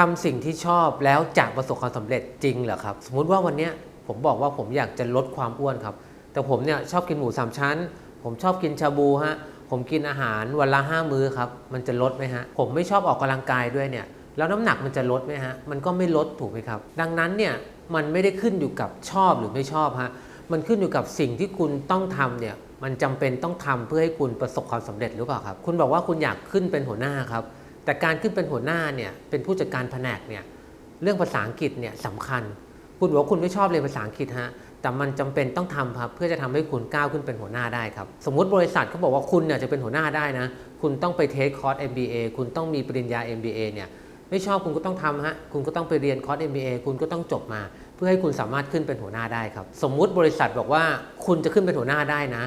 ทำสิ่งที่ชอบแล้วจะประสบความสำเร็จจริงเหรอครับ สมมุติว่าวันเนี้ยผมบอกว่าผมอยากจะลดความอ้วนครับ แต่ผมเนี่ยชอบกินหมูสามชั้น ผมชอบกินชาบูฮะผมกินอาหารวันละห้ามื้อครับมันจะลดไหมฮะผมไม่ชอบออกกำลังกายด้วยเนี่ยแล้วน้ำหนักมันจะลดไหมฮะมันก็ไม่ลดถูกไหมครับ ดังนั้นเนี่ยมันไม่ได้ขึ้นอยู่กับชอบหรือไม่ชอบฮะมันขึ้นอยู่กับสิ่งที่คุณต้องทำเนี่ยมันจำเป็นต้องทำเพื่อให้คุณประสบความสำเร็จหรือเปล่าครับ คุณบอกว่าคุณอยากขึ้นเป็นหัวหน้าครับ แต่การขึ้นเป็นหัวหน้าเนี่ยเป็นผู้จัดการแผนกเนี่ยเรื่องภาษาอังกฤษเนี่ยสำคัญ คุณบอกว่าคุณไม่ชอบเรียนภาษาอังกฤษฮะแต่มันจำเป็นต้องทำครับเพื่อจะทำให้คุณก้าวขึ้นเป็นหัวหน้าได้ครับ สมมุติบริษัทเขาบอกว่าคุณเนี่ยจะเป็นหัวหน้าได้นะ คุณต้องไปเทคคอร์ส MBA คุณต้องมีปริญญา MBA เนี่ยไม่ชอบคุณก็ต้องทำฮะคุณก็ต้องไปเรียนคอร์ส MBA คุณก็ต้องจบมา เพื่อให้คุณสามารถขึ้นเป็นหัวหน้าได้ครับ สมมุติบริษัทบอกว่าคุณจะขึ้นเป็นหัวหน้าได้นะ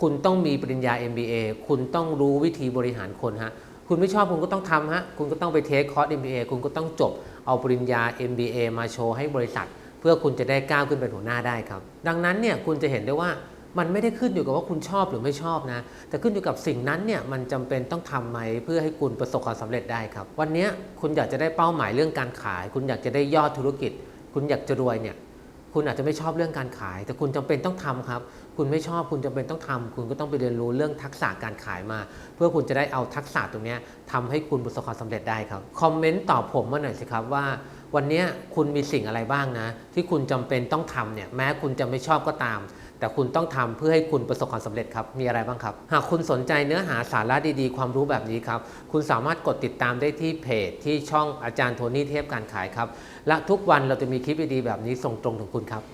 คุณต้องมีปริญญา MBA คุณต้องรู้วิธีบริหารคนฮะ คุณไม่ชอบคุณก็ต้องทำฮะ คุณก็ต้องไปเทคคอร์ส MBA คุณก็ต้องจบเอาปริญญา MBA มาโชว์ให้บริษัท เพื่อคุณจะได้ก้าวขึ้นเป็นหัวหน้าได้ครับ ดังนั้นเนี่ยคุณจะเห็นได้ว่ามันไม่ได้ขึ้นอยู่กับว่าคุณชอบหรือไม่ชอบนะ แต่ขึ้นอยู่กับสิ่งนั้นเนี่ยมันจำเป็นต้องทำไหมเพื่อให้คุณประสบความสำเร็จได้ครับ วันนี้คุณอยากจะได้เป้าหมายเรื่องการขาย คุณอยากจะได้ยอดธุรกิจ คุณอยากจะรวยเนี่ย คุณอาจจะไม่ชอบเรื่องการขาย แต่คุณจำเป็นต้องทำครับ คุณไม่ชอบคุณจำเป็นต้องทำคุณก็ต้องไปเรียนรู้เรื่องทักษะการขายมา เพื่อคุณจะได้เอาทักษะตรงนี้ยทำให้คุณประสบความสำเร็จได้ครับคอมเมนต์ตอบผมมาหน่อยสิครับว่า วันนี้คุณมีสิ่งอะไรบ้างนะ ที่คุณจำเป็นต้องทำเนี่ยแม้คุณจะไม่ชอบก็ตาม แต่คุณต้องทำเพื่อให้คุณประสบความสำเร็จครับ มีอะไรบ้างครับ หากคุณสนใจเนื้อหาสาระดีๆ ความรู้แบบนี้ครับ คุณสามารถกดติดตามได้ที่เพจ ที่ช่องอาจารย์โทนี่เทพการขายครับ และทุกวันเราจะมีคลิปดีๆแบบนี้ส่งตรงถึงคุณครับ